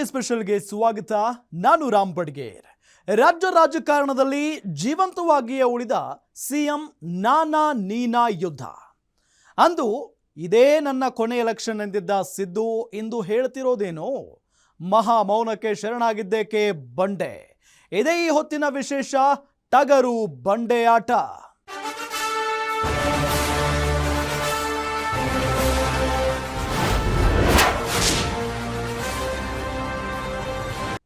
T ಸ್ಪೆಷಲ್ಗೆ ಸ್ವಾಗತ ನಾನು ರಾಮ್ ಬಡ್ಗೇರ್. ರಾಜ್ಯ ರಾಜಕಾರಣದಲ್ಲಿ ಜೀವಂತವಾಗಿಯೇ ಉಳಿದ ಸಿಎಂ ನಾನಾ ನೀನಾ ಯುದ್ಧ ಅಂದು ಇದೇ ನನ್ನ ಕೊನೆ ಎಲೆಕ್ಷನ್ ಎಂದಿದ್ದ ಸಿದ್ದು ಇಂದು ಹೇಳ್ತಿರೋದೇನು? ಮಹಾ ಮೌನಕ್ಕೆ ಶರಣಾಗಿದ್ದೇಕೆ ಬಂಡೆ? ಇದೇ ಈ ಹೊತ್ತಿನ ವಿಶೇಷ ಟಗರು ಬಂಡೆಯಾಟ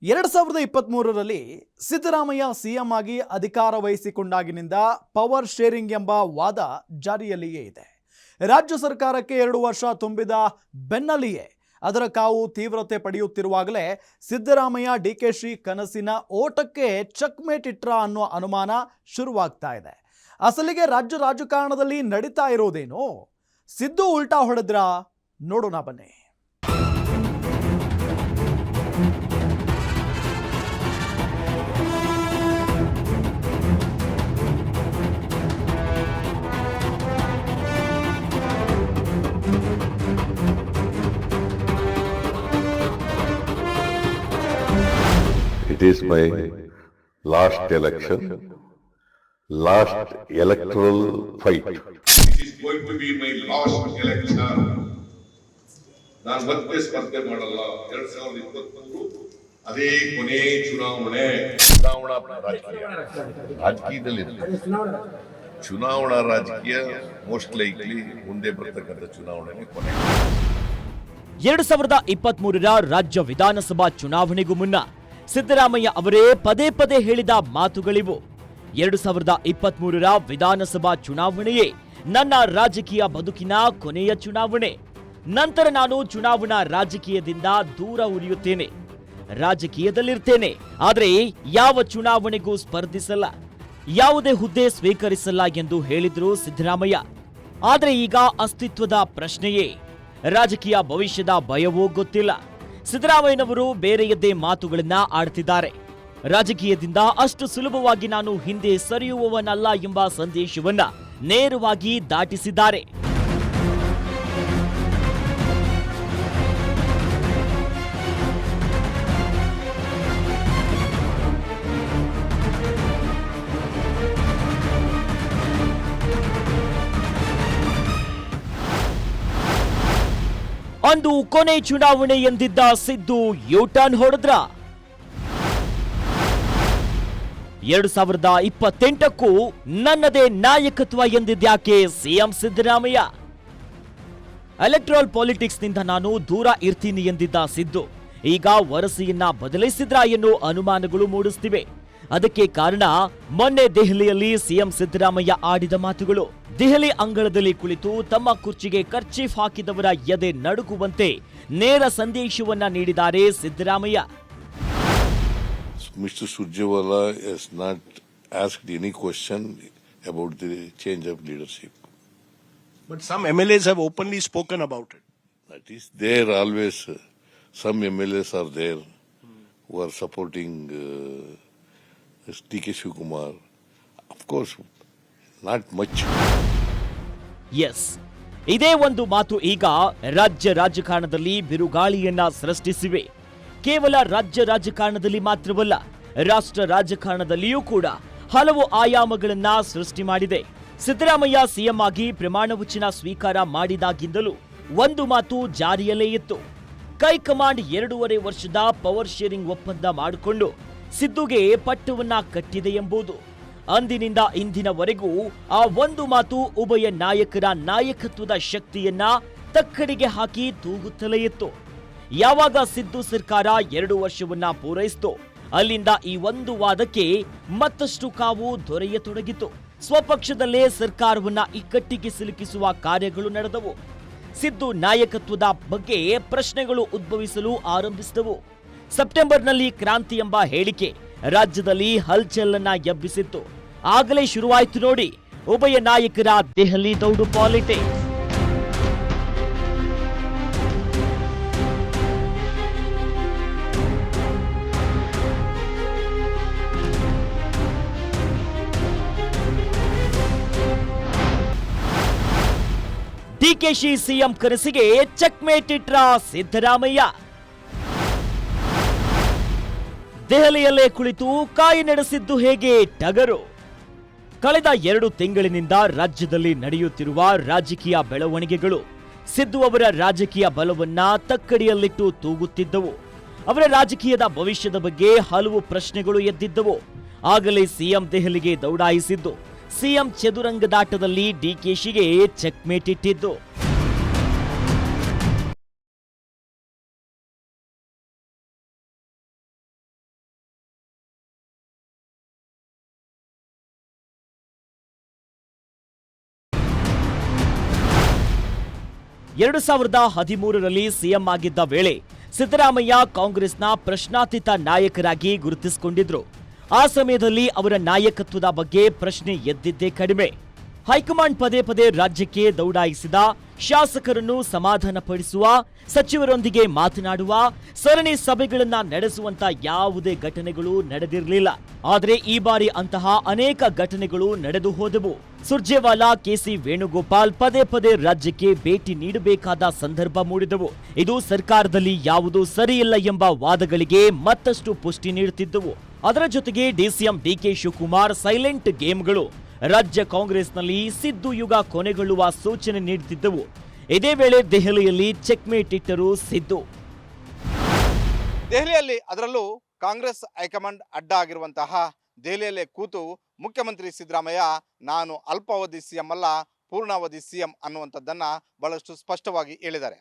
ಎರಡ್ ಸಾವಿರದ ಇಪ್ಪತ್ತ್ ಮೂರರಲ್ಲಿ ಸಿದ್ದರಾಮಯ್ಯ ಸಿಎಂ ಆಗಿ ಅಧಿಕಾರ ವಹಿಸಿಕೊಂಡಾಗಿನಿಂದ ಪವರ್ ಶೇರಿಂಗ್ ಎಂಬ ವಾದ ಜಾರಿಯಲ್ಲಿಯೇ ಇದೆ. ರಾಜ್ಯ ಸರ್ಕಾರಕ್ಕೆ ಎರಡು ವರ್ಷ ತುಂಬಿದ ಬೆನ್ನಲ್ಲಿಯೇ ಅದರ ಕಾವು ತೀವ್ರತೆ ಪಡೆಯುತ್ತಿರುವಾಗಲೇ ಸಿದ್ದರಾಮಯ್ಯ ಡಿ ಕೆ ಶ್ರೀ ಕನಸಿನ ಓಟಕ್ಕೆ ಚಕ್ಮೇಟ್ ಇಟ್ರ ಅನ್ನೋ ಅನುಮಾನ ಶುರುವಾಗ್ತಾ ಇದೆ. ಅಸಲಿಗೆ ರಾಜ್ಯ ರಾಜಕಾರಣದಲ್ಲಿ ನಡೀತಾ ಇರೋದೇನು? ಸಿದ್ದು ಉಲ್ಟಾ ಹೊಡೆದ್ರ? ನೋಡೋಣ ಬನ್ನಿ. This is going to be my last election. ನಾನು ಮತ್ತೆ ಸ್ಪರ್ಧೆ ಮಾಡಲ್ಲ. ಎರಡ್ ಸಾವಿರದ ಇಪ್ಪತ್ಮೂರು ಅದೇ ಕೊನೆ ಚುನಾವಣೆ. ಚುನಾವಣಾ ರಾಜಕೀಯ. ರಾಜಕೀಯದಲ್ಲಿ ಚುನಾವಣಾ ರಾಜಕೀಯ ಮೋಸ್ಟ್ ಲೈಕ್ಲಿ ಮುಂದೆ ಬರ್ತಕ್ಕಂಥ ಚುನಾವಣೆನೇ ಕೊನೆ. ಎರಡು ಸಾವಿರದ ಇಪ್ಪತ್ತ್ ಮೂರರ ರಾಜ್ಯ ವಿಧಾನಸಭಾ ಚುನಾವಣೆಗೂ ಮುನ್ನ ಸಿದ್ದರಾಮಯ್ಯ ಅವರೇ ಪದೇ ಪದೇ ಹೇಳಿದ ಮಾತುಗಳಿವು. ಎರಡು ಸಾವಿರದ ಇಪ್ಪತ್ತ್ ಮೂರರ ವಿಧಾನಸಭಾ ಚುನಾವಣೆಯೇ ನನ್ನ ರಾಜಕೀಯ ಬದುಕಿನ ಕೊನೆಯ ಚುನಾವಣೆ. ನಂತರ ನಾನು ಚುನಾವಣಾ ರಾಜಕೀಯದಿಂದ ದೂರ ಉಳಿಯುತ್ತೇನೆ ರಾಜಕೀಯದಲ್ಲಿರ್ತೇನೆ, ಆದರೆ ಯಾವ ಚುನಾವಣೆಗೂ ಸ್ಪರ್ಧಿಸಲ್ಲ. ಯಾವುದೇ ಹುದ್ದೆ ಸ್ವೀಕರಿಸಲ್ಲ ಎಂದು ಹೇಳಿದ್ರು ಸಿದ್ದರಾಮಯ್ಯ. ಆದರೆ ಈಗ ಅಸ್ತಿತ್ವದ ಪ್ರಶ್ನೆಯೇ. ರಾಜಕೀಯ ಭವಿಷ್ಯದ ಭಯವೂ ಗೊತ್ತಿಲ್ಲ. ಸಿದ್ದರಾಮಯ್ಯನವರು ಬೇರೆಯದ್ದೇ ಮಾತುಗಳನ್ನ ಆಡ್ತಿದ್ದಾರೆ. ರಾಜಕೀಯದಿಂದ ಅಷ್ಟು ಸುಲಭವಾಗಿ ನಾನು ಹಿಂದೆ ಸರಿಯುವವನಲ್ಲ ಎಂಬ ಸಂದೇಶವನ್ನ ನೇರವಾಗಿ ದಾಟಿಸಿದ್ದಾರೆ. ಅಂದು ಕೊನೆ ಚುನಾವಣೆ ಎಂದಿದ್ದ ಸಿದ್ದು ಯೂಟರ್ನ್ ಹೊಡೆದ್ರ. ಎರಡು ಸಾವಿರದ ಇಪ್ಪತ್ತೆಂಟಕ್ಕೂ ನನ್ನದೇ ನಾಯಕತ್ವ ಎಂದಿದ್ಯಾಕೆ ಸಿಎಂ ಸಿದ್ದರಾಮಯ್ಯ? ಎಲೆಕ್ಟ್ರಾಲ್ ಪಾಲಿಟಿಕ್ಸ್ನಿಂದ ನಾನು ದೂರ ಇರ್ತೀನಿ ಎಂದಿದ್ದ ಸಿದ್ದು. ಈಗ ವರಸೆಯನ್ನ ಬದಲಿಸಿದ್ರ ಎನ್ನುವ ಅನುಮಾನಗಳು ಮೂಡಿಸ್ತಿವೆ. ಅದಕ್ಕೆ ಕಾರಣ ಮೊನ್ನೆ ದೆಹಲಿಯಲ್ಲಿ ಸಿಎಂ ಸಿದ್ದರಾಮಯ್ಯ ಆಡಿದ ಮಾತುಗಳು. ದೆಹಲಿ ಅಂಗಳದಲ್ಲಿ ಕುಳಿತು ತಮ್ಮ ಕುರ್ಚಿಗೆ ಖರ್ಚಿ ಹಾಕಿದವರ ಎದೆ ನಡುಗುವಂತೆ ನೇರ ಸಂದೇಶವನ್ನ ನೀಡಿದ್ದಾರೆ Siddaramaiah. Mister Surjewala has not ask any question about the change of leadership but some M L As have openly spoken about it that is there always some M L As are there who are supporting uh, K Shivakumar Of not much. Yes ಇದೇ ಒಂದು ಮಾತು ಈಗ ರಾಜ್ಯ ರಾಜಕಾರಣದಲ್ಲಿ ಬಿರುಗಾಳಿಯನ್ನ ಸೃಷ್ಟಿಸಿವೆ. ಕೇವಲ ರಾಜ್ಯ ರಾಜಕಾರಣದಲ್ಲಿ ಮಾತ್ರವಲ್ಲ ರಾಷ್ಟ್ರ ರಾಜಕಾರಣದಲ್ಲಿಯೂ ಕೂಡ ಹಲವು ಆಯಾಮಗಳನ್ನ ಸೃಷ್ಟಿ ಮಾಡಿದೆ. ಸಿದ್ದರಾಮಯ್ಯ ಸಿಎಂ ಆಗಿ ಪ್ರಮಾಣ ವಚನ ಸ್ವೀಕಾರ ಮಾಡಿದಾಗಿಂದಲೂ ಒಂದು ಮಾತು ಜಾರಿಯಲ್ಲೇ ಇತ್ತು. ಕೈಕಮಾಂಡ್ ಎರಡೂವರೆ ವರ್ಷದ ಪವರ್ ಶೇರಿಂಗ್ ಒಪ್ಪಂದ ಮಾಡಿಕೊಂಡು ಸಿದ್ದುಗೆ ಪಟ್ಟವನ್ನ ಕಟ್ಟಿದೆ ಎಂಬುದು. ಅಂದಿನಿಂದ ಇಂದಿನವರೆಗೂ ಆ ಒಂದು ಮಾತು ಉಭಯ ನಾಯಕರ ನಾಯಕತ್ವದ ಶಕ್ತಿಯನ್ನ ತಕ್ಕಡಿಗೆ ಹಾಕಿ ತೂಗುತ್ತಲೇ ಇತ್ತು. ಯಾವಾಗ ಸಿದ್ದು ಸರ್ಕಾರ ಎರಡು ವರ್ಷವನ್ನ ಪೂರೈಸಿತು, ಅಲ್ಲಿಂದ ಈ ಒಂದು ವಾದಕ್ಕೆ ಮತ್ತಷ್ಟು ಕಾವು ದೊರೆಯತೊಡಗಿತು. ಸ್ವಪಕ್ಷದಲ್ಲೇ ಸರ್ಕಾರವನ್ನ ಇಕ್ಕಟ್ಟಿಗೆ ಸಿಲುಕಿಸುವ ಕಾರ್ಯಗಳು ನಡೆದವು. ಸಿದ್ದು ನಾಯಕತ್ವದ ಬಗ್ಗೆ ಪ್ರಶ್ನೆಗಳು ಉದ್ಭವಿಸಲು ಆರಂಭಿಸಿದವು. ಸೆಪ್ಟೆಂಬರ್ನಲ್ಲಿ ಕ್ರಾಂತಿ ಎಂಬ ಹೇಳಿಕೆ ರಾಜ್ಯದಲ್ಲಿ ಹಲ್ಚಲನ್ನ ಎಬ್ಬಿಸಿತ್ತು. ಆಗಲೇ ಶುರುವಾಯಿತು ನೋಡಿ, ಉಭಯ ನಾಯಕರ ದೆಹಲಿ ದೌಡು ಪಾಲಿಟಿಕ್ಸ್. ಡಿಕೆಶಿ ಸಿಎಂ ಕನಸಿಗೆ ಚೆಕ್ಮೇಟ್ ಇಟ್ರ ಸಿದ್ದರಾಮಯ್ಯ. ದೆಹಲಿಯಲ್ಲೇ ಕುಳಿತು ಕಾಯಿ ನಡೆಸಿದ್ದು ಹೇಗೆ ಟಗರು? ಕಳೆದ ಎರಡು ತಿಂಗಳಿನಿಂದ ರಾಜ್ಯದಲ್ಲಿ ನಡೆಯುತ್ತಿರುವ ರಾಜಕೀಯ ಬೆಳವಣಿಗೆಗಳು ಸಿದ್ದು ಅವರ ರಾಜಕೀಯ ಬಲವನ್ನ ತಕ್ಕಡಿಯಲ್ಲಿಟ್ಟು ತೂಗುತ್ತಿದ್ದವು. ಅವರ ರಾಜಕೀಯದ ಭವಿಷ್ಯದ ಬಗ್ಗೆ ಹಲವು ಪ್ರಶ್ನೆಗಳು ಎದ್ದಿದ್ದವು. ಆಗಲೇ ಸಿಎಂ ದೆಹಲಿಗೆ ದೌಡಾಯಿಸಿದ್ದು. ಸಿಎಂ ಚದುರಂಗದಾಟದಲ್ಲಿ ಡಿಕೆಶಿಗೆ ಚೆಕ್ಮೇಟ್ ಇಟ್ಟಿದ್ದು. ಎರಡು ಸಾವಿರದ ಹದಿಮೂರರಲ್ಲಿ ಸಿಎಂ ಆಗಿದ್ದ ವೇಳೆ ಸಿದ್ದರಾಮಯ್ಯ ಕಾಂಗ್ರೆಸ್ನ ಪ್ರಶ್ನಾತೀತ ನಾಯಕರಾಗಿ ಗುರುತಿಸಿಕೊಂಡಿದ್ರು. ಆ ಸಮಯದಲ್ಲಿ ಅವರ ನಾಯಕತ್ವದ ಬಗ್ಗೆ ಪ್ರಶ್ನೆ ಎದ್ದಿದ್ದೇ ಕಡಿಮೆ. ಹೈಕಮಾಂಡ್ ಪದೇ ಪದೇ ರಾಜ್ಯಕ್ಕೆ ದೌಡಾಯಿಸಿದ ಶಾಸಕರನ್ನು ಸಮಾಧಾನಪಡಿಸುವ, ಸಚಿವರೊಂದಿಗೆ ಮಾತನಾಡುವ, ಸರಣಿ ಸಭೆಗಳನ್ನ ನಡೆಸುವಂತ ಯಾವುದೇ ಘಟನೆಗಳು ನಡೆದಿರಲಿಲ್ಲ. ಆದರೆ ಈ ಬಾರಿ ಅಂತಹ ಅನೇಕ ಘಟನೆಗಳು ನಡೆದು ಹೋದವು. ಸುರ್ಜೇವಾಲಾ, ಕೆಸಿ ವೇಣುಗೋಪಾಲ್ ಪದೇ ಪದೇ ರಾಜ್ಯಕ್ಕೆ ಭೇಟಿ ನೀಡಬೇಕಾದ ಸಂದರ್ಭ ಮೂಡಿದವು. ಇದು ಸರ್ಕಾರದಲ್ಲಿ ಯಾವುದೂ ಸರಿಯಿಲ್ಲ ಎಂಬ ವಾದಗಳಿಗೆ ಮತ್ತಷ್ಟು ಪುಷ್ಟಿ ನೀಡುತ್ತಿದ್ದವು. ಅದರ ಜೊತೆಗೆ ಡಿಸಿಎಂ ಡಿಕೆ ಶಿವಕುಮಾರ್ ಸೈಲೆಂಟ್ ಗೇಮ್ಗಳು. ರಾಜ್ಯ ಕಾಂಗ್ರೆಸ್ನಲ್ಲಿ ಸಿದ್ದು ಯುಗ ಕೊನೆಗೊಳ್ಳುವ ಸೂಚನೆ ನೀಡುತ್ತಿದ್ದವು. ಇದೇ ವೇಳೆ ದೆಹಲಿಯಲ್ಲಿ ಚೆಕ್ಮೇಟ್ ಇಟ್ಟರು ಸಿದ್ದು. ದೆಹಲಿಯಲ್ಲಿ ಅದರಲ್ಲೂ ಕಾಂಗ್ರೆಸ್ ಹೈಕಮಾಂಡ್ ಅಡ್ಡ ಆಗಿರುವಂತಹ ದೆಹಲಿಯಲ್ಲೇ ಕೂತು ಮುಖ್ಯಮಂತ್ರಿ ಸಿದ್ದರಾಮಯ್ಯ, ನಾನು ಅಲ್ಪಾವಧಿ ಸಿಎಂ ಅಲ್ಲ, ಪೂರ್ಣಾವಧಿ ಸಿಎಂ ಅನ್ನುವಂಥದ್ದನ್ನ ಬಹಳಷ್ಟು ಸ್ಪಷ್ಟವಾಗಿ ಹೇಳಿದ್ದಾರೆ.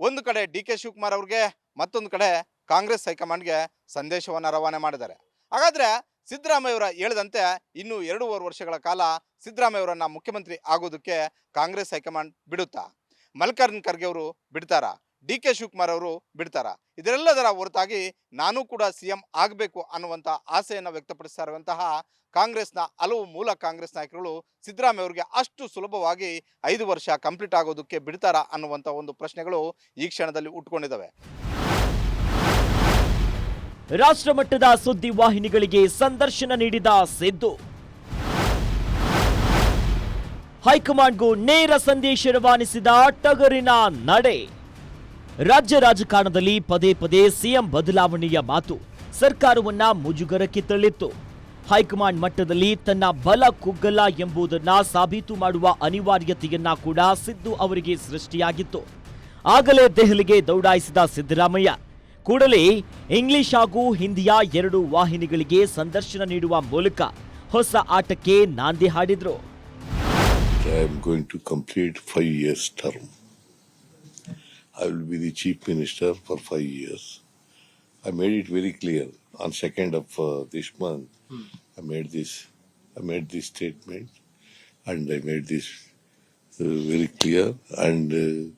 ಒಂದು ಕಡೆ ಡಿ ಕೆ ಶಿವಕುಮಾರ್ ಅವ್ರಿಗೆ, ಮತ್ತೊಂದು ಕಡೆ ಕಾಂಗ್ರೆಸ್ ಹೈಕಮಾಂಡ್ಗೆ ಸಂದೇಶವನ್ನು ರವಾನೆ ಮಾಡಿದ್ದಾರೆ. ಹಾಗಾದ್ರೆ ಸಿದ್ದರಾಮಯ್ಯವರ ಹೇಳಿದಂತೆ ಇನ್ನು ಎರಡೂವರೆ ವರ್ಷಗಳ ಕಾಲ ಸಿದ್ದರಾಮಯ್ಯ ಅವರನ್ನ ಮುಖ್ಯಮಂತ್ರಿ ಆಗೋದಕ್ಕೆ ಕಾಂಗ್ರೆಸ್ ಹೈಕಮಾಂಡ್ ಬಿಡುತ್ತಾ? ಮಲ್ಲಿಕಾರ್ಜುನ್ ಖರ್ಗೆ ಅವರು ಬಿಡ್ತಾರಾ? ಡಿ ಕೆ ಶಿವಕುಮಾರ್ ಅವರು ಬಿಡ್ತಾರ? ಇದರೆಲ್ಲದರ ಹೊರತಾಗಿ ನಾನು ಕೂಡ ಸಿ ಎಂ ಆಗಬೇಕು ಅನ್ನುವಂಥ ಆಸೆಯನ್ನು ವ್ಯಕ್ತಪಡಿಸ್ತಾ ಇರುವಂತಹ ಕಾಂಗ್ರೆಸ್ನ ಹಲವು ಮೂಲ ಕಾಂಗ್ರೆಸ್ ನಾಯಕರುಗಳು ಸಿದ್ದರಾಮಯ್ಯ ಅವರಿಗೆ ಅಷ್ಟು ಸುಲಭವಾಗಿ ಐದು ವರ್ಷ ಕಂಪ್ಲೀಟ್ ಆಗೋದಕ್ಕೆ ಬಿಡ್ತಾರಾ ಅನ್ನುವಂಥ ಒಂದು ಪ್ರಶ್ನೆಗಳು ಈ ಕ್ಷಣದಲ್ಲಿ ಉಟ್ಕೊಂಡಿದ್ದಾವೆ ರಾಷ್ಟ್ರಮಟ್ಟದ ಸುದ್ದಿ ವಾಹಿನಿಗಳಿಗೆ ಸಂದರ್ಶನ ನೀಡಿದ ಸಿದ್ದು. ಹೈಕಮಾಂಡ್ಗೂ ನೇರ ಸಂದೇಶ ರವಾನಿಸಿದ ಟಗರಿನ ನಡೆ. ರಾಜ್ಯ ರಾಜಕಾರಣದಲ್ಲಿ ಪದೇ ಪದೇ ಸಿಎಂ ಬದಲಾವಣೆಯ ಮಾತು ಸರ್ಕಾರವನ್ನ ಮುಜುಗರಕ್ಕೆ ತಳ್ಳಿತ್ತು. ಹೈಕಮಾಂಡ್ ಮಟ್ಟದಲ್ಲಿ ತನ್ನ ಬಲ ಕುಗ್ಗಲ್ಲ ಎಂಬುದನ್ನ ಸಾಬೀತು ಮಾಡುವ ಅನಿವಾರ್ಯತೆಯನ್ನ ಕೂಡ ಸಿದ್ದು ಅವರಿಗೆ ಸೃಷ್ಟಿಯಾಗಿತ್ತು. ಆಗಲೇ ದೆಹಲಿಗೆ ದೌಡಾಯಿಸಿದ ಸಿದ್ದರಾಮಯ್ಯ, ಕೂಡಲೇ ಇಂಗ್ಲಿಷ್ ಹಾಗೂ ಹಿಂದಿಯ ಎರಡು ವಾಹಿನಿಗಳಿಗೆ ಸಂದರ್ಶನ ನೀಡುವ ಮೂಲಕ ಹೊಸ ಆಟಕ್ಕೆ ನಾಂದಿ ಹಾಡಿದ್ರು. I will be the chief minister for five years. I made it very clear on 2nd of uh, this month. I made this. I made this statement, and I made this uh, very clear. And uh,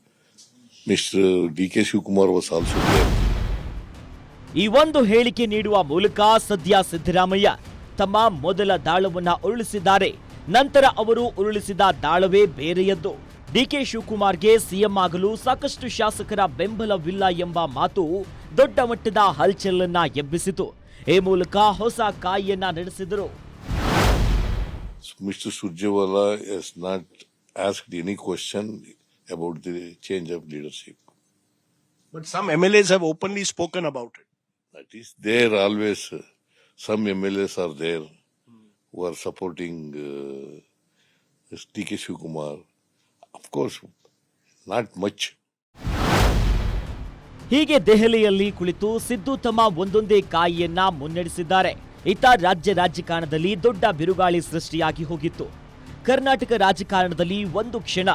Mr. D.K. Shukumar Shivakumar was also there. ಈ ಒಂದು ಹೇಳಿಕೆ ನೀಡುವ ಮೂಲಕ ಸದ್ಯ ಸಿದ್ದರಾಮಯ್ಯ ತಮ್ಮ ಮೊದಲ ದಾಳವನ್ನ ಉರುಳಿಸಿದ್ದಾರೆ ನಂತರ ಅವರು ಉರುಳಿಸಿದ ದಾಳವೇ ಬೇರೆಯದ್ದು ಡಿಕೆ ಶಿವಕುಮಾರ್ಗೆ ಸಿಎಂ ಆಗಲು ಸಾಕಷ್ಟು ಶಾಸಕರ ಬೆಂಬಲವಿಲ್ಲ ಎಂಬ ಮಾತು ದೊಡ್ಡ ಮಟ್ಟದ ಹಲ್ಚಲನ್ನ ಎಬ್ಬಿಸಿತು ಈ ಮೂಲಕ ಹೊಸ ಕಾಯಿಯನ್ನ ನಡೆಸಿದರು Mr. Surjewala has not asked any question about the change of leadership. But some MLAs have openly spoken about it. That is there always. uh, Some MLAs are there who are supporting uh, DK Shivakumar. Of not much. ಹೀಗೆ ದೆಹಲಿಯಲ್ಲಿ ಕುಳಿತು ಸಿದ್ದು ತಮ್ಮ ಒಂದೊಂದೇ ಕಾಯಿಯನ್ನ ಮುನ್ನಡೆಸಿದ್ದಾರೆ. ಇತ್ತ ರಾಜ್ಯ ರಾಜಕಾರಣದಲ್ಲಿ ದೊಡ್ಡ ಬಿರುಗಾಳಿ ಸೃಷ್ಟಿಯಾಗಿ ಹೋಗಿತ್ತು. ಕರ್ನಾಟಕ ರಾಜಕಾರಣದಲ್ಲಿ ಒಂದು ಕ್ಷಣ,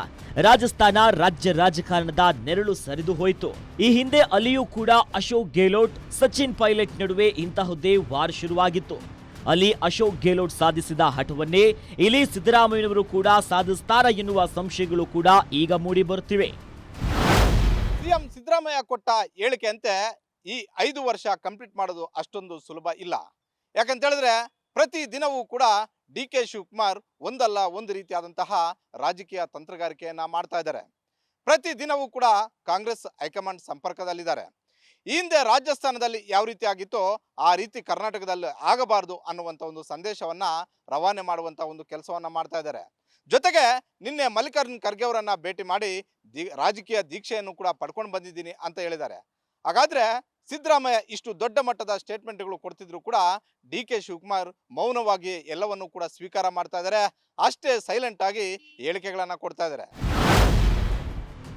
ರಾಜಸ್ಥಾನ ರಾಜ್ಯ ರಾಜಕಾರಣದ ನೆರಳು ಸರಿದು ಹೋಯಿತು. ಈ ಹಿಂದೆ ಅಲ್ಲಿಯೂ ಕೂಡ ಅಶೋಕ್ ಗೆಹ್ಲೋಟ್, ಸಚಿನ್ ಪೈಲಟ್ ನಡುವೆ ಇಂತಹದ್ದೇ ವಾರ್ ಶುರುವಾಗಿತ್ತು. ಅಲ್ಲಿ ಅಶೋಕ್ ಗೆಹ್ಲೋಟ್ ಸಾಧಿಸಿದ ಹಠವನ್ನೇ ಇಲ್ಲಿ ಸಿದ್ದರಾಮಯ್ಯನವರು ಕೂಡ ಸಾಧಿಸ್ತಾರ ಎನ್ನುವ ಸಂಶಯಗಳು ಕೂಡ ಈಗ ಮೂಡಿ ಬರುತ್ತಿವೆ. ಸಿಎಂ ಸಿದ್ದರಾಮಯ್ಯ ಕೊಟ್ಟ ಹೇಳಿಕೆಯಂತೆ ಈ ಐದು ವರ್ಷ ಕಂಪ್ಲೀಟ್ ಮಾಡೋದು ಅಷ್ಟೊಂದು ಸುಲಭ ಇಲ್ಲ. ಯಾಕಂತ ಹೇಳಿದ್ರೆ ಪ್ರತಿ ದಿನವೂ ಕೂಡ ಡಿ ಕೆ ಶಿವಕುಮಾರ್ ಒಂದಲ್ಲ ಒಂದು ರೀತಿಯಾದಂತಹ ರಾಜಕೀಯ ತಂತ್ರಗಾರಿಕೆಯನ್ನ ಮಾಡ್ತಾ ಇದ್ದಾರೆ. ಪ್ರತಿ ದಿನವೂ ಕೂಡ ಕಾಂಗ್ರೆಸ್ ಹೈಕಮಾಂಡ್ ಸಂಪರ್ಕದಲ್ಲಿದ್ದಾರೆ. ಈ ಹಿಂದೆ ರಾಜಸ್ಥಾನದಲ್ಲಿ ಯಾವ ರೀತಿ ಆಗಿತ್ತೋ ಆ ರೀತಿ ಕರ್ನಾಟಕದಲ್ಲಿ ಆಗಬಾರದು ಅನ್ನುವಂಥ ಒಂದು ಸಂದೇಶವನ್ನ ರವಾನೆ ಮಾಡುವಂಥ ಒಂದು ಕೆಲಸವನ್ನ ಮಾಡ್ತಾ ಇದ್ದಾರೆ. ಜೊತೆಗೆ ನಿನ್ನೆ ಮಲ್ಲಿಕಾರ್ಜುನ್ ಖರ್ಗೆ ಅವರನ್ನ ಭೇಟಿ ಮಾಡಿ ದಿ ರಾಜಕೀಯ ದೀಕ್ಷೆಯನ್ನು ಕೂಡ ಪಡ್ಕೊಂಡು ಬಂದಿದ್ದೀನಿ ಅಂತ ಹೇಳಿದ್ದಾರೆ. ಹಾಗಾದ್ರೆ ಸಿದ್ದರಾಮಯ್ಯ ಇಷ್ಟು ದೊಡ್ಡ ಮಟ್ಟದ ಸ್ಟೇಟ್ಮೆಂಟ್ಗಳು ಕೊಡ್ತಿದ್ರು ಕೂಡ ಡಿ ಕೆ ಶಿವಕುಮಾರ್ ಮೌನವಾಗಿ ಎಲ್ಲವನ್ನು ಕೂಡ ಸ್ವೀಕಾರ ಮಾಡ್ತಾ ಇದ್ದಾರೆ. ಅಷ್ಟೇ ಸೈಲೆಂಟ್ ಆಗಿ ಹೇಳಿಕೆಗಳನ್ನ ಕೊಡ್ತಾ ಇದ್ದಾರೆ.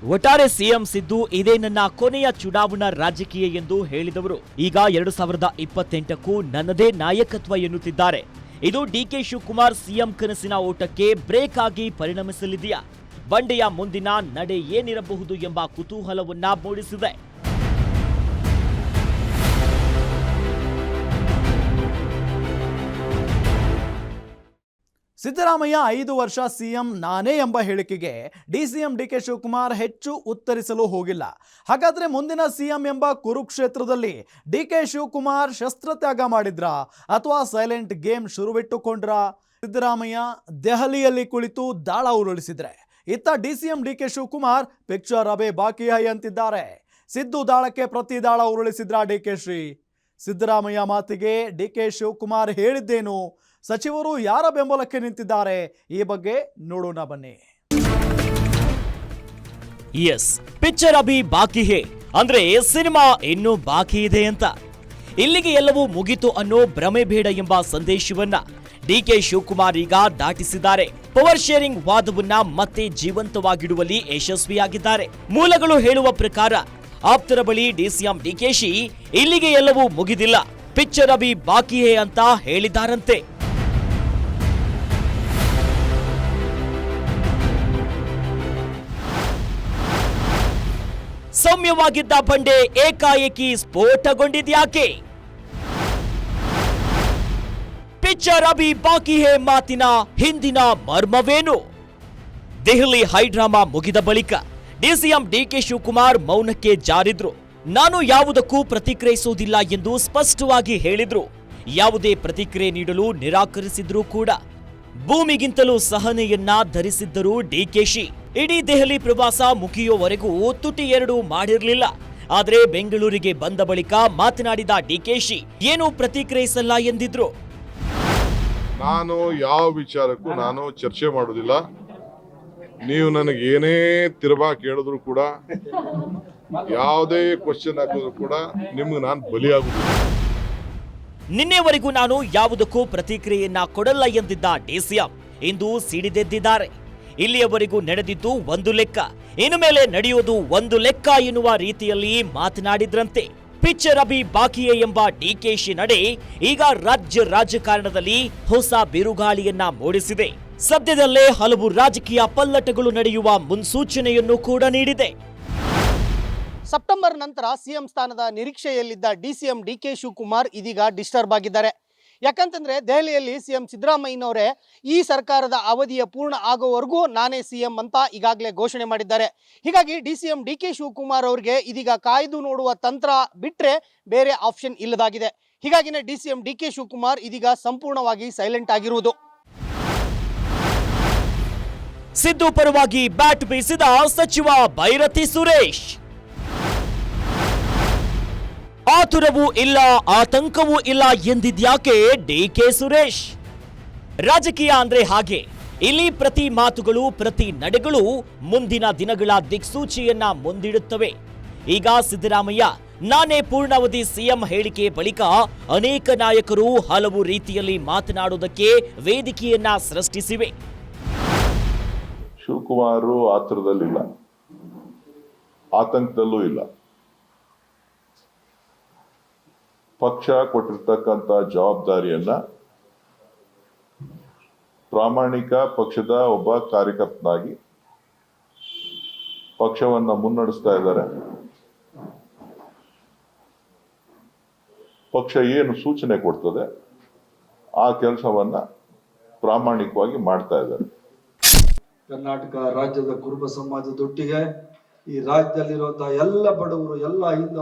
ಒಟ್ಟಾರೆ ಸಿಎಂ ಸಿದ್ದು ಇದೇ ನನ್ನ ಕೊನೆಯ ಚುನಾವಣಾ ರಾಜಕೀಯ ಎಂದು ಹೇಳಿದವರು. ಈಗ ಎರಡು ಸಾವಿರದ ಇಪ್ಪತ್ತೆಂಟಕ್ಕೂ ನನ್ನದೇ ನಾಯಕತ್ವ ಎನ್ನುತ್ತಿದ್ದಾರೆ. ಇದು ಡಿಕೆ ಶಿವಕುಮಾರ್ ಸಿಎಂ ಕನಸಿನ ಓಟಕ್ಕೆ ಬ್ರೇಕ್ ಆಗಿ ಪರಿಣಮಿಸಲಿದೆಯಾ? ಬಂಡೆಯ ಮುಂದಿನ ನಡೆ ಏನಿರಬಹುದು ಎಂಬ ಕುತೂಹಲವನ್ನ ಮೂಡಿಸಿದೆ. ಸಿದ್ದರಾಮಯ್ಯ ಐದು ವರ್ಷ ಸಿಎಂ ನಾನೇ ಎಂಬ ಹೇಳಿಕೆಗೆ ಡಿಸಿಎಂ ಡಿಕೆ ಶಿವಕುಮಾರ್ ಹೆಚ್ಚು ಉತ್ತರಿಸಲು ಹೋಗಿಲ್ಲ. ಹಾಗಾದ್ರೆ ಮುಂದಿನ ಸಿಎಂ ಎಂಬ ಕುರುಕ್ಷೇತ್ರದಲ್ಲಿ ಡಿಕೆ ಶಿವಕುಮಾರ್ ಶಸ್ತ್ರತ್ಯಾಗ ಮಾಡಿದ್ರಾ? ಅಥವಾ ಸೈಲೆಂಟ್ ಗೇಮ್ ಶುರುವಿಟ್ಟುಕೊಂಡ್ರ? ಸಿದ್ದರಾಮಯ್ಯ ದೆಹಲಿಯಲ್ಲಿ ಕುಳಿತು ದಾಳ ಉರುಳಿಸಿದ್ರೆ. ಇತ್ತ D DCM DK Shivakumar picture ಅಬೇ ಬಾಕಿ ಹೈ ಅಂತಿದ್ದಾರೆ. ಸಿದ್ದು ದಾಳಕ್ಕೆ ಪ್ರತಿ ದಾಳ ಉರುಳಿಸಿದ್ರ ಡಿಕೆ ಶ್ರೀ? ಸಿದ್ದರಾಮಯ್ಯ ಮಾತಿಗೆ ಡಿಕೆ ಶಿವಕುಮಾರ್ ಹೇಳಿದ್ದೇನು? ಸಚಿವರು ಯಾರ ಬೆಂಬಲಕ್ಕೆ ನಿಂತಿದ್ದಾರೆ? ಈ ಬಗ್ಗೆ ನೋಡೋಣ ಬನ್ನಿ. ಎಸ್, ಪಿಕ್ಚರ್ ಅಭಿ ಬಾಕಿ ಹೇ. ಅಂದ್ರೆ ಸಿನಿಮಾ ಇನ್ನೂ ಬಾಕಿ ಇದೆ ಅಂತ. ಇಲ್ಲಿಗೆ ಎಲ್ಲವೂ ಮುಗಿತು ಅನ್ನೋ ಭ್ರಮೆ ಬೇಡ ಎಂಬ ಸಂದೇಶವನ್ನ ಡಿಕೆ ಶಿವಕುಮಾರ್ ಈಗ ದಾಟಿಸಿದ್ದಾರೆ. ಪವರ್ ಶೇರಿಂಗ್ ವಾದವನ್ನ ಮತ್ತೆ ಜೀವಂತವಾಗಿಡುವಲ್ಲಿ ಯಶಸ್ವಿಯಾಗಿದ್ದಾರೆ. ಮೂಲಗಳು ಹೇಳುವ ಪ್ರಕಾರ, ಆಪ್ತರ ಬಳಿ ಡಿಸಿಎಂ ಡಿಕೆಶಿ ಇಲ್ಲಿಗೆ ಎಲ್ಲವೂ ಮುಗಿದಿಲ್ಲ. ಪಿಕ್ಚರ್ ಅಭಿ ಬಾಕಿಯೇ ಅಂತ ಹೇಳಿದ್ದಾರಂತೆ ಸೌಮ್ಯವಾಗಿದ್ದ ಬಂಡೆ ಏಕಾಏಕಿ ಸ್ಫೋಟಗೊಂಡಿದ್ಯಾಕೆ? ಪಿಕ್ಚರ್ ಅಭಿ ಬಾಕಿ ಹೇ ಮಾತಿನ ಹಿಂದಿನ ಮರ್ಮವೇನು? ದೆಹಲಿ ಹೈಡ್ರಾಮಾ ಮುಗಿದ ಬಳಿಕ ಡಿಸಿಎಂ ಡಿಕೆ ಶಿವಕುಮಾರ್ ಮೌನಕ್ಕೆ ಜಾರಿದ್ರು. ನಾನು ಯಾವುದಕ್ಕೂ ಪ್ರತಿಕ್ರಿಯಿಸುವುದಿಲ್ಲ ಎಂದು ಸ್ಪಷ್ಟವಾಗಿ ಹೇಳಿದ್ರು. ಯಾವುದೇ ಪ್ರತಿಕ್ರಿಯೆ ನೀಡಲು ನಿರಾಕರಿಸಿದ್ರೂ ಕೂಡ ಭೂಮಿಗಿಂತಲೂ ಸಹನೆಯನ್ನ ಧರಿಸಿದ್ದರು ಡಿಕೆಶಿ. ಇಡೀ ದೆಹಲಿ ಪ್ರವಾಸ ಮುಗಿಯುವವರೆಗೂ ತುಟಿ ಎರಡು ಮಾಡಿರಲಿಲ್ಲ. ಆದರೆ ಬೆಂಗಳೂರಿಗೆ ಬಂದ ಬಳಿಕ ಮಾತನಾಡಿದ ಡಿಕೆಶಿ ಏನೂ ಪ್ರತಿಕ್ರಿಯಿಸಲ್ಲ ಎಂದಿದ್ರು. ನಾನು ಯಾವ ವಿಚಾರಕ್ಕೂ ನಾನು ಚರ್ಚೆ ಮಾಡೋದಿಲ್ಲ. ನೀವು ನನಗೆ ಏನೇ ತಿರುಬಾ ಕೇಳಿದ್ರು ಕೂಡ ಯಾವುದೇ ಕ್ವಶನ್ ಹಾಕಿದ್ರು ಕೂಡ ನಿಮ್ಗೆ ನಾನು ಬಲಿಯಾಗುದಿಲ್ಲ ನಿನ್ನೆವರೆಗೂ ನಾನು ಯಾವುದಕ್ಕೂ ಪ್ರತಿಕ್ರಿಯೆಯನ್ನ ಕೊಡಲ್ಲ ಎಂದಿದ್ದ ಡಿಸಿಎಂ ಇಂದು ಸಿಡಿದೆದ್ದಿದ್ದಾರೆ ಇಲ್ಲಿಯವರೆಗೂ ನಡೆದಿದ್ದು ಒಂದು ಲೆಕ್ಕ. ಇನ್ನು ಮೇಲೆ ನಡೆಯುವುದು ಒಂದು ಲೆಕ್ಕ ಎನ್ನುವ ರೀತಿಯಲ್ಲಿ ಮಾತನಾಡಿದ್ರಂತೆ. ಪಿಚ್ಚರ್ ಅಭಿ ಬಾಕಿಯೇ ಎಂಬ ಡಿಕೆಶಿ ನಡೆ ಈಗ ರಾಜ್ಯ ರಾಜಕಾರಣದಲ್ಲಿ ಹೊಸ ಬಿರುಗಾಳಿಯನ್ನ ಮೂಡಿಸಿದೆ. ಸದ್ಯದಲ್ಲೇ ಹಲವು ರಾಜಕೀಯ ಪಲ್ಲಟಗಳು ನಡೆಯುವ ಮುನ್ಸೂಚನೆಯನ್ನು ಕೂಡ ನೀಡಿದೆ. ಸೆಪ್ಟೆಂಬರ್ ನಂತರ ಸಿಎಂ ಸ್ಥಾನದ ನಿರೀಕ್ಷೆಯಲ್ಲಿದ್ದ ಡಿಸಿಎಂ ಡಿಕೆ ಶಿವಕುಮಾರ್ ಇದೀಗ ಡಿಸ್ಟರ್ಬ್ ಆಗಿದ್ದಾರೆ. ಯಾಕಂತಂದ್ರೆ ದೆಹಲಿಯಲ್ಲಿ ಸಿಎಂ ಸಿದ್ದರಾಮಯ್ಯನವರೇ ಈ ಸರ್ಕಾರದ ಅವಧಿಯ ಪೂರ್ಣ ಆಗೋವರೆಗೂ ನಾನೇ ಸಿಎಂ ಅಂತ ಈಗಾಗಲೇ ಘೋಷಣೆ ಮಾಡಿದ್ದಾರೆ. ಹೀಗಾಗಿ D C M D K Shivakumar ಅವರಿಗೆ ಇದೀಗ ಕಾಯ್ದು ನೋಡುವ ತಂತ್ರ ಬಿಟ್ಟರೆ ಬೇರೆ ಆಪ್ಷನ್ ಇಲ್ಲದಾಗಿದೆ. ಹೀಗಾಗಿನೇ D C M D K Shivakumar ಇದೀಗ ಸಂಪೂರ್ಣವಾಗಿ ಸೈಲೆಂಟ್ ಆಗಿರುವುದು. ಸಿದ್ದು ಪರವಾಗಿ ಬ್ಯಾಟ್ ಬೀಸಿದ ಸಚಿವ ಭೈರತಿ ಸುರೇಶ್. ಆತುರವೂ ಇಲ್ಲ, ಆತಂಕವೂ ಇಲ್ಲ ಎಂದಿದ್ಯಾಕೆ ಡಿಕೆ ಸುರೇಶ್? ರಾಜಕೀಯ ಅಂದ್ರೆ ಹಾಗೆ. ಇಲ್ಲಿ ಪ್ರತಿ ಮಾತುಗಳು, ಪ್ರತಿ ನಡೆಗಳು ಮುಂದಿನ ದಿನಗಳ ದಿಕ್ಸೂಚಿಯನ್ನ ಮುಂದಿಡುತ್ತವೆ. ಈಗ ಸಿದ್ದರಾಮಯ್ಯ, ನಾನೇ ಪೂರ್ಣಾವಧಿ ಸಿಎಂ ಹೇಳಿಕೆ ಬಳಿಕ ಅನೇಕ ನಾಯಕರು ಹಲವು ರೀತಿಯಲ್ಲಿ ಮಾತನಾಡುವುದಕ್ಕೆ ವೇದಿಕೆಯನ್ನ ಸೃಷ್ಟಿಸಿವೆ. ಶಿವಕುಮಾರ್ ಆತುರದಲ್ಲಿಲ್ಲ. ಆತಂಕದಲ್ಲೂ ಇಲ್ಲ. ಪಕ್ಷ ಕೊಟ್ಟಿರ್ತಕ್ಕಂಥ ಜವಾಬ್ದಾರಿಯನ್ನ ಪ್ರಾಮಾಣಿಕ ಪಕ್ಷದ ಒಬ್ಬ ಕಾರ್ಯಕರ್ತನಾಗಿ ಪಕ್ಷವನ್ನ ಮುನ್ನಡೆಸ್ತಾ ಇದ್ದಾರೆ. ಪಕ್ಷ ಏನು ಸೂಚನೆ ಕೊಡ್ತದೆ, ಆ ಕೆಲಸವನ್ನ ಪ್ರಾಮಾಣಿಕವಾಗಿ ಮಾಡ್ತಾ ಇದ್ದಾರೆ. ಕರ್ನಾಟಕ ರಾಜ್ಯದ ಕುರುಬ ಸಮಾಜದೊಟ್ಟಿಗೆ ಈ ರಾಜ್ಯದಲ್ಲಿರುವಂತಹ ಎಲ್ಲ ಬಡವರು, ಎಲ್ಲ ಹಿಂದ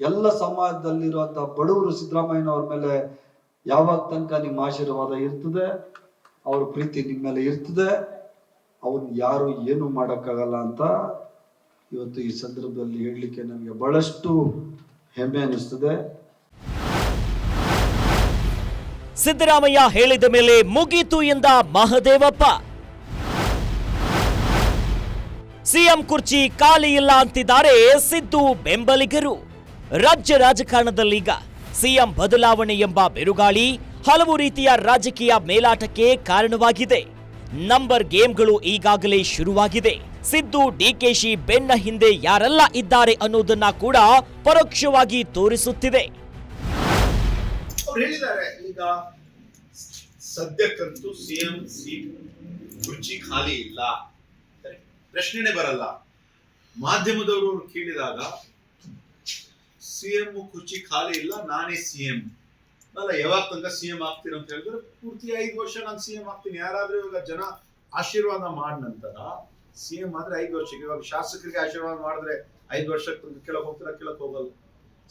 ಎಲ್ಲ ಸಮಾಜದಲ್ಲಿರುವಂತಹ ಬಡವರು ಸಿದ್ದರಾಮಯ್ಯನವ್ರ ಮೇಲೆ ಯಾವಾಗ ತನಕ ನಿಮ್ಮ ಆಶೀರ್ವಾದ ಇರ್ತದೆ, ಅವ್ರ ಪ್ರೀತಿ ನಿಮ್ಮ ಮೇಲೆ ಇರ್ತದೆ, ಅವನ್ ಯಾರು ಏನು ಮಾಡೋಕ್ಕಾಗಲ್ಲ ಅಂತ ಇವತ್ತು ಈ ಸಂದರ್ಭದಲ್ಲಿ ಹೇಳಲಿಕ್ಕೆ ನನಗೆ ಬಹಳಷ್ಟು ಹೆಮ್ಮೆ ಅನಿಸ್ತದೆ. ಸಿದ್ದರಾಮಯ್ಯ ಹೇಳಿದ ಮೇಲೆ ಮುಗೀತು ಎಂದ ಮಹದೇವಪ್ಪ. ಸಿಎಂ ಕುರ್ಚಿ ಖಾಲಿ ಇಲ್ಲ ಅಂತಿದ್ದಾರೆ ಸಿದ್ದು ಬೆಂಬಲಿಗರು. ರಾಜ್ಯ ರಾಜಕಾರಣದಲ್ಲೀಗ ಸಿಎಂ ಬದಲಾವಣೆ ಎಂಬ ಬಿರುಗಾಳಿ ಹಲವು ರೀತಿಯ ರಾಜಕೀಯ ಮೇಲಾಟಕ್ಕೆ ಕಾರಣವಾಗಿದೆ. ನಂಬರ್ ಗೇಮ್ಗಳು ಈಗಾಗಲೇ ಶುರುವಾಗಿದೆ. ಸಿದ್ದು, ಡಿಕೆಶಿ ಬೆನ್ನ ಹಿಂದೆ ಯಾರೆಲ್ಲ ಇದ್ದಾರೆ ಅನ್ನೋದನ್ನ ಕೂಡ ಪರೋಕ್ಷವಾಗಿ ತೋರಿಸುತ್ತಿದೆ. ಸದ್ಯಕ್ಕಂತೂ ಸಿಎಂ ಕುರ್ಚಿ ಖಾಲಿ ಇಲ್ಲ. ಪ್ರಶ್ನೆನೇ ಬರಲ್ಲ. ಮಾಧ್ಯಮದವರು ಅವ್ರು ಕೇಳಿದಾಗ ಸಿಎಂ ಕುರ್ಚಿ ಖಾಲಿ ಇಲ್ಲ, ನಾನೇ ಸಿಎಂ ಅಲ್ಲ, ಯಾವಾಗ ತನಕ ಸಿಎಂ ಆಗ್ತೀರ ಅಂತ ಹೇಳಿದ್ರೆ, ಪೂರ್ತಿ ಐದು ವರ್ಷ ನಾನು ಸಿಎಂ ಆಗ್ತೀನಿ ಯಾರಾದ್ರೂ ಇವಾಗ ಜನ ಆಶೀರ್ವಾದ ಮಾಡ ನಂತರ ಸಿಎಂ ಆದ್ರೆ ಐದು ವರ್ಷಕ್ಕೆ, ಇವಾಗ ಶಾಸಕರಿಗೆ ಆಶೀರ್ವಾದ ಮಾಡಿದ್ರೆ ಐದು ವರ್ಷಕ್ಕೆ ಕೆಳಗೆ ಹೋಗ್ತೀರಾ ಕೆಳಗೆ ಹೋಗಲ್ಲ.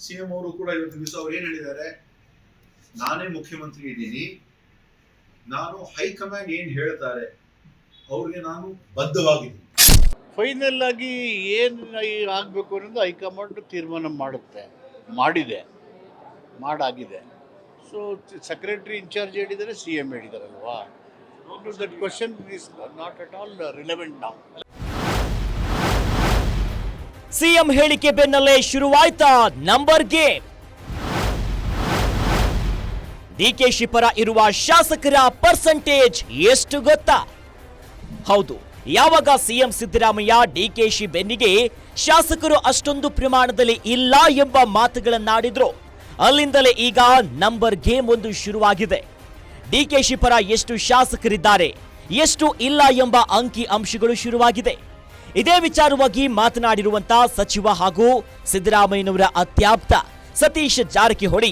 ಸಿಎಂ ಅವರು ಕೂಡ ಇವತ್ತು ದಿವಸ ಅವ್ರು ಏನ್ ಹೇಳಿದ್ದಾರೆ? ನಾನೇ ಮುಖ್ಯಮಂತ್ರಿ ಇದ್ದೀನಿ. ನಾನು ಹೈಕಮಾಂಡ್ ಏನ್ ಹೇಳ್ತಾರೆ? ಅವ್ರಿಗೆ ನಾನು ಬದ್ಧವಾಗಿದ್ದೀನಿ. ಫೈನಲ್ ಆಗಿ ಏನು ಆಗಬೇಕು ಅನ್ನೋದು ಹೈಕಮಾಂಡ್ ತೀರ್ಮಾನ ಮಾಡುತ್ತೆ. ಮಾಡಿದೆ ಮಾಡಾಗಿದೆ. ಸೊ ಸೆಕ್ರೆಟರಿ ಇನ್ಚಾರ್ಜ್ ಹೇಳಿದರೆ C M ಹೇಳಿದಾರಲ್ವಾ that question is not at all relevant ನಾವು ಸಿಎಂ ಹೇಳಿಕೆ ಬೆನ್ನಲ್ಲೇ ಶುರುವಾಯ್ತಾ ನಂಬರ್ ಗೇಮ್ ಡಿಕೆಶಿ ಪರ ಇರುವ ಶಾಸಕರ ಪರ್ಸೆಂಟೇಜ್ ಎಷ್ಟು ಗೊತ್ತಾ? ಹೌದು ಯಾವಾಗ ಸಿಎಂ ಸಿದ್ದರಾಮಯ್ಯ ಡಿಕೆಶಿ ಬೆನ್ನಿಗೆ ಶಾಸಕರು ಅಷ್ಟೊಂದು ಪ್ರಮಾಣದಲ್ಲಿ ಇಲ್ಲ ಎಂಬ ಮಾತುಗಳನ್ನಾಡಿದ್ರು. ಅಲ್ಲಿಂದಲೇ ಈಗ ನಂಬರ್ ಗೇಮ್ ಒಂದು ಶುರುವಾಗಿದೆ. ಡಿಕೆಶಿ ಪರ ಎಷ್ಟು ಶಾಸಕರಿದ್ದಾರೆ, ಎಷ್ಟು ಇಲ್ಲ ಎಂಬ ಅಂಕಿ ಅಂಶಗಳು ಶುರುವಾಗಿದೆ. ಇದೇ ವಿಚಾರವಾಗಿ ಮಾತನಾಡಿರುವಂತ ಸಚಿವ ಹಾಗೂ ಸಿದ್ದರಾಮಯ್ಯನವರ ಅತ್ಯಾಪ್ತ ಸತೀಶ್ ಜಾರಕಿಹೊಳಿ,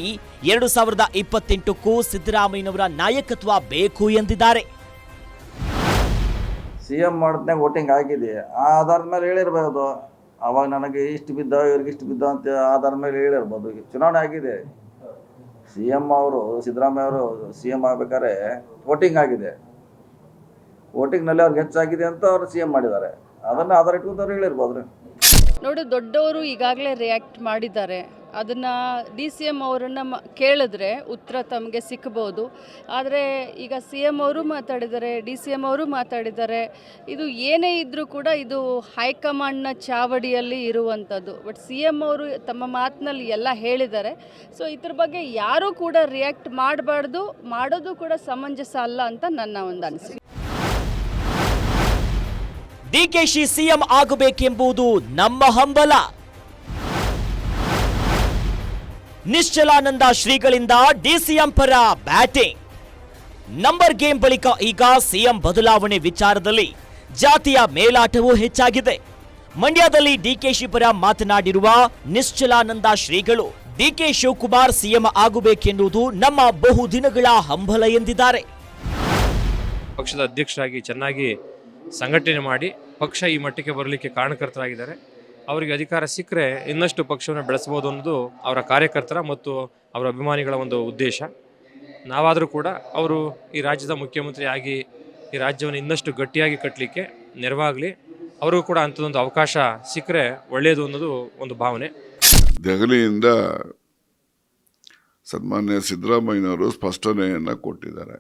ಎರಡು ಸಾವಿರದ ಇಪ್ಪತ್ತೆಂಟಕ್ಕೂ ಸಿದ್ದರಾಮಯ್ಯನವರ ನಾಯಕತ್ವ ಬೇಕು ಎಂದಿದ್ದಾರೆ. ಸಿ ಎಂ ಮಾಡಿದ್ನಾಗ ವೋಟಿಂಗ್ ಆಗಿದೆ. ಆ ಆಧಾರದ ಮೇಲೆ ಹೇಳಿರ್ಬೋದು. ಅವಾಗ ನನಗೆ ಇಷ್ಟು ಬಿದ್ದ ಇವ್ರಿಗೆ ಇಷ್ಟು ಬಿದ್ದ ಅಂತ ಆಧಾರದ ಮೇಲೆ ಹೇಳಿರ್ಬೋದು. ಚುನಾವಣೆ ಆಗಿದೆ. ಸಿ ಎಂ ಅವರು, ಸಿದ್ದರಾಮಯ್ಯ ಅವರು ಸಿ ಎಂ ಆಗ್ಬೇಕಾದ್ರೆ ವೋಟಿಂಗ್ ಆಗಿದೆ. ವೋಟಿಂಗ್ನಲ್ಲಿ ಅವ್ರಿಗೆ ಹೆಚ್ಚಾಗಿದೆ ಅಂತ ಅವರು ಸಿ ಎಂ ಮಾಡಿದ್ದಾರೆ. ಅದನ್ನು ಆಧಾರ ಇಟ್ಕೊಂಡು ಅವ್ರು ಹೇಳಿರ್ಬೋದು ನೋಡಿ, ದೊಡ್ಡವರು ಈಗಾಗಲೇ ರಿಯಾಕ್ಟ್ ಮಾಡಿದ್ದಾರೆ. ಅದನ್ನು ಡಿ ಸಿ ಎಂ ಅವರನ್ನು ಮ, ಕೇಳಿದ್ರೆ ಉತ್ತರ ತಮಗೆ ಸಿಕ್ಬೋದು. ಆದರೆ ಈಗ ಸಿ ಎಂ ಅವರು ಮಾತಾಡಿದ್ದಾರೆ, ಡಿ ಸಿ ಎಂ ಅವರು ಮಾತಾಡಿದ್ದಾರೆ, ಇದು ಏನೇ ಇದ್ದರೂ ಕೂಡ ಇದು ಹೈಕಮಾಂಡ್ನ ಚಾವಡಿಯಲ್ಲಿ ಇರುವಂಥದ್ದು. ಬಟ್ ಸಿ ಎಂ ಅವರು ತಮ್ಮ ಮಾತಿನಲ್ಲಿ ಎಲ್ಲ ಹೇಳಿದ್ದಾರೆ. ಸೊ ಇದ್ರ ಬಗ್ಗೆ ಯಾರೂ ಕೂಡ ರಿಯಾಕ್ಟ್ ಮಾಡಬಾರ್ದು, ಮಾಡೋದು ಕೂಡ ಸಮಂಜಸ ಅಲ್ಲ ಅಂತ ನನ್ನ ಒಂದು ಅನಿಸಿಕೆ. ಡಿಕೆಶಿ ಸಿಎಂ ಆಗಬೇಕೆಂಬುದು ನಮ್ಮ ಹಂಬಲ. ನಿಶ್ಚಲಾನಂದ ಶ್ರೀಗಳಿಂದ ಡಿಸಿಎಂ ಪರ ಬ್ಯಾಟಿಂಗ್. ನಂಬರ್ ಗೇಮ್ ಬಳಿಕ ಈಗ ಸಿಎಂ ಬದಲಾವಣೆ ವಿಚಾರದಲ್ಲಿ ಜಾತಿಯ ಮೇಲಾಟವೂ ಹೆಚ್ಚಾಗಿದೆ. ಮಂಡ್ಯದಲ್ಲಿ ಡಿಕೆಶಿ ಪರ ಮಾತನಾಡಿರುವ ನಿಶ್ಚಲಾನಂದ ಶ್ರೀಗಳು ಡಿಕೆ ಶಿವಕುಮಾರ್ ಸಿಎಂ ಆಗಬೇಕೆನ್ನುವುದು ನಮ್ಮ ಬಹುದಿನಗಳ ಹಂಬಲ ಎಂದಿದ್ದಾರೆ. ಪಕ್ಷದ ಅಧ್ಯಕ್ಷರಾಗಿ ಚೆನ್ನಾಗಿ ಸಂಘಟನೆ ಮಾಡಿ ಪಕ್ಷ ಈ ಮಟ್ಟಕ್ಕೆ ಬರಲಿಕ್ಕೆ ಕಾರಣಕರ್ತರಾಗಿದ್ದಾರೆ. ಅವರಿಗೆ ಅಧಿಕಾರ ಸಿಕ್ಕರೆ ಇನ್ನಷ್ಟು ಪಕ್ಷವನ್ನು ಬೆಳೆಸಬಹುದು ಅನ್ನೋದು ಅವರ ಕಾರ್ಯಕರ್ತರ ಮತ್ತು ಅವರ ಅಭಿಮಾನಿಗಳ ಒಂದು ಉದ್ದೇಶ. ನಾವಾದರೂ ಕೂಡ ಅವರು ಈ ರಾಜ್ಯದ ಮುಖ್ಯಮಂತ್ರಿ ಆಗಿ ಈ ರಾಜ್ಯವನ್ನು ಇನ್ನಷ್ಟು ಗಟ್ಟಿಯಾಗಿ ಕಟ್ಟಲಿಕ್ಕೆ ನೆರವಾಗಲಿ. ಅವರಿಗೂ ಕೂಡ ಅಂಥದ್ದೊಂದು ಅವಕಾಶ ಸಿಕ್ಕರೆ ಒಳ್ಳೆಯದು ಅನ್ನೋದು ಒಂದು ಭಾವನೆ. ದೆಹಲಿಯಿಂದ ಸನ್ಮಾನ್ಯ ಸಿದ್ದರಾಮಯ್ಯನವರು ಸ್ಪಷ್ಟನೆಯನ್ನು ಕೊಟ್ಟಿದ್ದಾರೆ.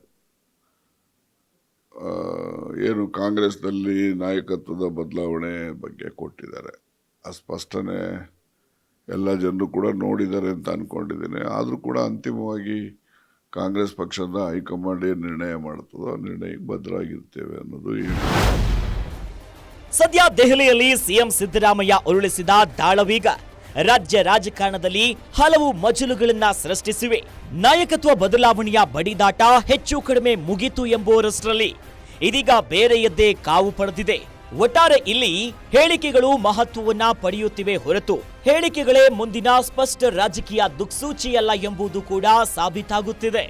ಏನು ಕಾಂಗ್ರೆಸ್ನಲ್ಲಿ ನಾಯಕತ್ವದ ಬದಲಾವಣೆ ಬಗ್ಗೆ ಕೊಟ್ಟಿದ್ದಾರೆ. ಆ ಸ್ಪಷ್ಟನೆ ಎಲ್ಲ ಜನರು ಕೂಡ ನೋಡಿದ್ದಾರೆ ಅಂತ ಅಂದ್ಕೊಂಡಿದ್ದೀನಿ ಆದರೂ ಕೂಡ ಅಂತಿಮವಾಗಿ ಕಾಂಗ್ರೆಸ್ ಪಕ್ಷದ ಹೈಕಮಾಂಡ್ ಏನು ನಿರ್ಣಯ ಮಾಡ್ತದೋ ಆ ನಿರ್ಣಯಕ್ಕೆ ಬದ್ಧರಾಗಿರ್ತೇವೆ ಅನ್ನೋದು ಸದ್ಯ ದೆಹಲಿಯಲ್ಲಿ ಸಿಎಂ ಸಿದ್ದರಾಮಯ್ಯ ಉರುಳಿಸಿದ ದಾಳವೀಗ ರಾಜ್ಯ ರಾಜಕಾರಣದಲ್ಲಿ ಹಲವು ಮಜಲುಗಳನ್ನ ಸೃಷ್ಟಿಸಿವೆ. ನಾಯಕತ್ವ ಬದಲಾವಣೆಯ ಬಡಿದಾಟ ಹೆಚ್ಚು ಕಡಿಮೆ ಮುಗಿತು ಎಂಬುವರಷ್ಟರಲ್ಲಿ ಇದೀಗ ಬೇರೆಯದ್ದೇ ಕಾವು ಪಡೆದಿದೆ. ಒಟ್ಟಾರೆ ಇಲ್ಲಿ ಹೇಳಿಕೆಗಳು ಮಹತ್ವವನ್ನ ಪಡೆಯುತ್ತಿವೆ ಹೊರತು ಹೇಳಿಕೆಗಳೇ ಮುಂದಿನ ಸ್ಪಷ್ಟ ರಾಜಕೀಯ ದಿಕ್ಸೂಚಿಯಲ್ಲ ಎಂಬುದು ಕೂಡ ಸಾಬೀತಾಗುತ್ತಿದೆ.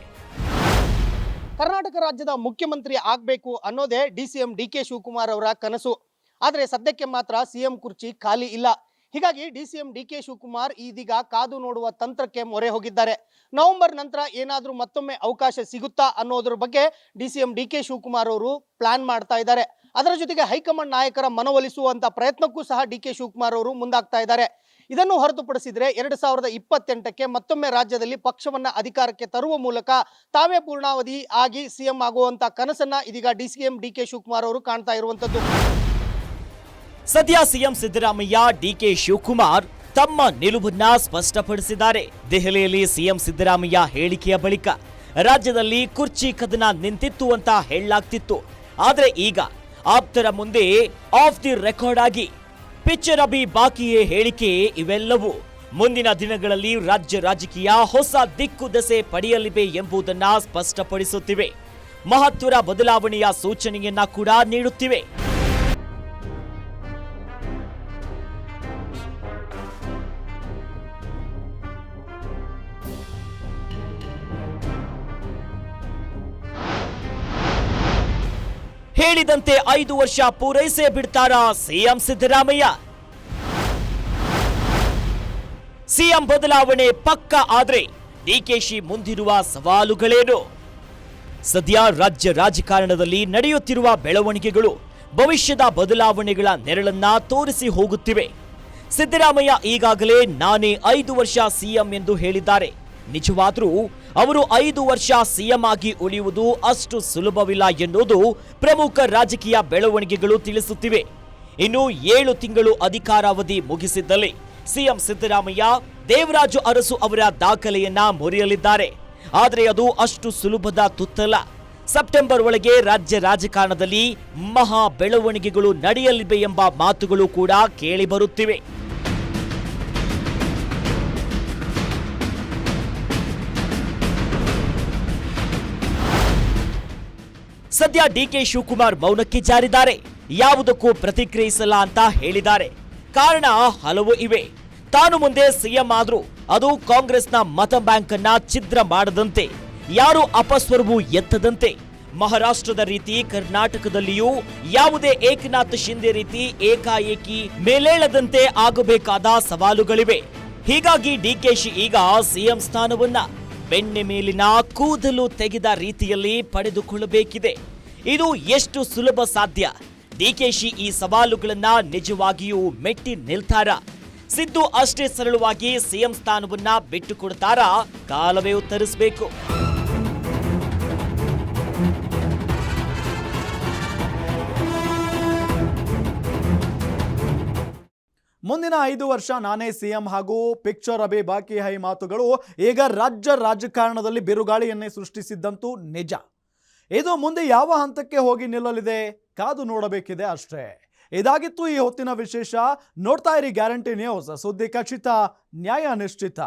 ಕರ್ನಾಟಕ ರಾಜ್ಯದ ಮುಖ್ಯಮಂತ್ರಿ ಆಗಬೇಕು ಅನ್ನೋದೇ D C M D K Shivakumar ಅವರ ಕನಸು. ಆದರೆ ಸದ್ಯಕ್ಕೆ ಮಾತ್ರ ಸಿಎಂ ಕುರ್ಚಿ ಖಾಲಿ ಇಲ್ಲ. ಹೀಗಾಗಿ D C M D K Shivakumar ಇದೀಗ ಕಾದು ನೋಡುವ ತಂತ್ರಕ್ಕೆ ಮೊರೆ ಹೋಗಿದ್ದಾರೆ. ನವೆಂಬರ್ ನಂತರ ಏನಾದರೂ ಮತ್ತೊಮ್ಮೆ ಅವಕಾಶ ಸಿಗುತ್ತಾ ಅನ್ನೋದ್ರ ಬಗ್ಗೆ D C M D K Shivakumar ಅವರು ಪ್ಲಾನ್ ಮಾಡ್ತಾ ಇದ್ದಾರೆ. ಅದರ ಜೊತೆಗೆ ಹೈಕಮಾಂಡ್ ನಾಯಕರ ಮನವೊಲಿಸುವಂತ ಪ್ರಯತ್ನಕ್ಕೂ ಸಹ ಡಿ ಕೆ ಶಿವಕುಮಾರ್ ಅವರು ಮುಂದಾಗ್ತಾ ಇದ್ದಾರೆ. ಇದನ್ನು ಹೊರತುಪಡಿಸಿದ್ರೆ ಎರಡು ಸಾವಿರದ ಇಪ್ಪತ್ತೆಂಟಕ್ಕೆ ಮತ್ತೊಮ್ಮೆ ರಾಜ್ಯದಲ್ಲಿ ಪಕ್ಷವನ್ನ ಅಧಿಕಾರಕ್ಕೆ ತರುವ ಮೂಲಕ ತಾವೇ ಪೂರ್ಣಾವಧಿ ಆಗಿ ಸಿಎಂ ಆಗುವಂತ ಕನಸನ್ನ ಇದೀಗ D C M D K Shivakumar ಅವರು ಕಾಣ್ತಾ ಇರುವಂತದ್ದು. ಸದ್ಯ ಸಿಎಂ ಸಿದ್ದರಾಮಯ್ಯ ಡಿಕೆ ಶಿವಕುಮಾರ್ ತಮ್ಮ ನಿಲುವನ್ನ ಸ್ಪಷ್ಟಪಡಿಸಿದ್ದಾರೆ. ದೆಹಲಿಯಲ್ಲಿ ಸಿಎಂ ಸಿದ್ದರಾಮಯ್ಯ ಹೇಳಿಕೆಯ ಬಳಿಕ ರಾಜ್ಯದಲ್ಲಿ ಕುರ್ಚಿ ಕದನ ನಿಂತಿತ್ತು ಅಂತ ಹೇಳಲಾಗ್ತಿತ್ತು. ಆದರೆ ಈಗ ಆಪ್ತರ ಮುಂದೆ ಆಫ್ ದಿ ರೆಕಾರ್ಡ್ ಆಗಿ ಪಿಚ್ಚರ್ ಅಬಿ ಬಾಕಿಯೇ ಹೇಳಿಕೆ ಇವೆಲ್ಲವೂ. ಮುಂದಿನ ದಿನಗಳಲ್ಲಿ ರಾಜ್ಯ ರಾಜಕೀಯ ಹೊಸ ದಿಕ್ಕು ದೆಸೆ ಪಡೆಯಲಿವೆ ಎಂಬುದನ್ನ ಸ್ಪಷ್ಟಪಡಿಸುತ್ತಿವೆ. ಮಹತ್ವದ ಬದಲಾವಣೆಯ ಸೂಚನೆಯನ್ನ ಕೂಡ ನೀಡುತ್ತಿವೆ. ಹೇಳಿದಂತೆ ಐದು ವರ್ಷ ಪೂರೈಸೇ ಬಿಡ್ತಾರ ಸಿಎಂ ಸಿದ್ದರಾಮಯ್ಯ? ಸಿಎಂ ಬದಲಾವಣೆ ಪಕ್ಕ ಆದ್ರೆ ಡಿಕೆಶಿ ಮುಂದಿರುವ ಸವಾಲುಗಳೇನು? ಸದ್ಯ ರಾಜ್ಯ ರಾಜಕಾರಣದಲ್ಲಿ ನಡೆಯುತ್ತಿರುವ ಬೆಳವಣಿಗೆಗಳು ಭವಿಷ್ಯದ ಬದಲಾವಣೆಗಳ ನೆರಳನ್ನ ತೋರಿಸಿ ಹೋಗುತ್ತಿವೆ. ಸಿದ್ದರಾಮಯ್ಯ ಈಗಾಗಲೇ ನಾನೇ ಐದು ವರ್ಷ ಸಿಎಂ ಎಂದು ಹೇಳಿದ್ದಾರೆ. ನಿಜವಾದರೂ ಅವರು ಐದು ವರ್ಷ ಸಿಎಂ ಆಗಿ ಉಳಿಯುವುದು ಅಷ್ಟು ಸುಲಭವಿಲ್ಲ ಎನ್ನುವುದು ಪ್ರಮುಖ ರಾಜಕೀಯ ಬೆಳವಣಿಗೆಗಳು ತಿಳಿಸುತ್ತಿವೆ. ಇನ್ನು ಏಳು ತಿಂಗಳು ಅಧಿಕಾರಾವಧಿ ಮುಗಿಸಿದ್ದಲ್ಲಿ ಸಿಎಂ ಸಿದ್ದರಾಮಯ್ಯ ದೇವರಾಜು ಅರಸು ಅವರ ದಾಖಲೆಯನ್ನ ಮುರಿಯಲಿದ್ದಾರೆ. ಆದರೆ ಅದು ಅಷ್ಟು ಸುಲಭದ ತುತ್ತಲ್ಲ. ಸೆಪ್ಟೆಂಬರ್ ಒಳಗೆ ರಾಜ್ಯ ರಾಜಕಾರಣದಲ್ಲಿ ಮಹಾ ಬೆಳವಣಿಗೆಗಳು ನಡೆಯಲಿವೆ ಎಂಬ ಮಾತುಗಳು ಕೂಡ ಕೇಳಿಬರುತ್ತಿವೆ ಸದ್ಯ ಡಿಕೆ ಶಿವಕುಮಾರ್ ಮೌನಕ್ಕೆ ಜಾರಿದ್ದಾರೆ. ಯಾವುದಕ್ಕೂ ಪ್ರತಿಕ್ರಿಯಿಸಲ್ಲ ಅಂತ ಹೇಳಿದ್ದಾರೆ. ಕಾರಣ ಹಲವು ಇವೆ. ತಾನು ಮುಂದೆ ಸಿಎಂ ಆದ್ರೂ ಅದು ಕಾಂಗ್ರೆಸ್ನ ಮತ ಬ್ಯಾಂಕ್ ಅನ್ನ ಛಿದ್ರ ಮಾಡದಂತೆ. ಯಾರು ಅಪಸ್ವರವು ಎತ್ತದಂತೆ. ಮಹಾರಾಷ್ಟ್ರದ ರೀತಿ ಕರ್ನಾಟಕದಲ್ಲಿಯೂ ಯಾವುದೇ ಏಕನಾಥ್ ಶಿಂದೆ ರೀತಿ ಏಕಾಏಕಿ ಮೇಲೇಳದಂತೆ ಆಗಬೇಕಾದ ಸವಾಲುಗಳಿವೆ. ಹೀಗಾಗಿ ಡಿಕೆಶಿ ಈಗ ಸಿಎಂ ಸ್ಥಾನವನ್ನ ಬೆಣ್ಣೆ ಮೇಲಿನ ಕೂದಲು ತೆಗೆದ ರೀತಿಯಲ್ಲಿ ಪಡೆದುಕೊಳ್ಳಬೇಕಿದೆ. ಇದು ಎಷ್ಟು ಸುಲಭ ಸಾಧ್ಯ? ಡಿಕೆಶಿ ಈ ಸವಾಲುಗಳನ್ನ ನಿಜವಾಗಿಯೂ ಮೆಟ್ಟಿ ನಿಲ್ತಾರ? ಸಿದ್ದು ಅಷ್ಟೇ ಸರಳವಾಗಿ ಸಿಎಂ ಸ್ಥಾನವನ್ನ ಬಿಟ್ಟುಕೊಡ್ತಾರಾ? ಕಾಲವೇ ಉತ್ತರಿಸಬೇಕು. ಮುಂದಿನ ಐದು ವರ್ಷ ನಾನೇ ಸಿಎಂ ಹಾಗೂ ಪಿಕ್ಚರ್ ಅಬಿ ಬಾಕಿ ಹೈ ಮಾತುಗಳು. ಈಗ ರಾಜ್ಯ ರಾಜಕಾರಣದಲ್ಲಿ ಬಿರುಗಾಳಿಯನ್ನೇ ಸೃಷ್ಟಿಸಿದ್ದಂತೂ ನಿಜ. ಇದು ಮುಂದೆ ಯಾವ ಹಂತಕ್ಕೆ ಹೋಗಿ ನಿಲ್ಲಲಿದೆ? ಕಾದು ನೋಡಬೇಕಿದೆ ಅಷ್ಟೇ. ಇದಾಗಿತ್ತು ಈ ಹೊತ್ತಿನ ವಿಶೇಷ. ನೋಡ್ತಾ ಇರಿ ಗ್ಯಾರಂಟಿ ನ್ಯೂಸ್. ಸುದ್ದಿ ಖಚಿತ, ನ್ಯಾಯ ನಿಶ್ಚಿತ.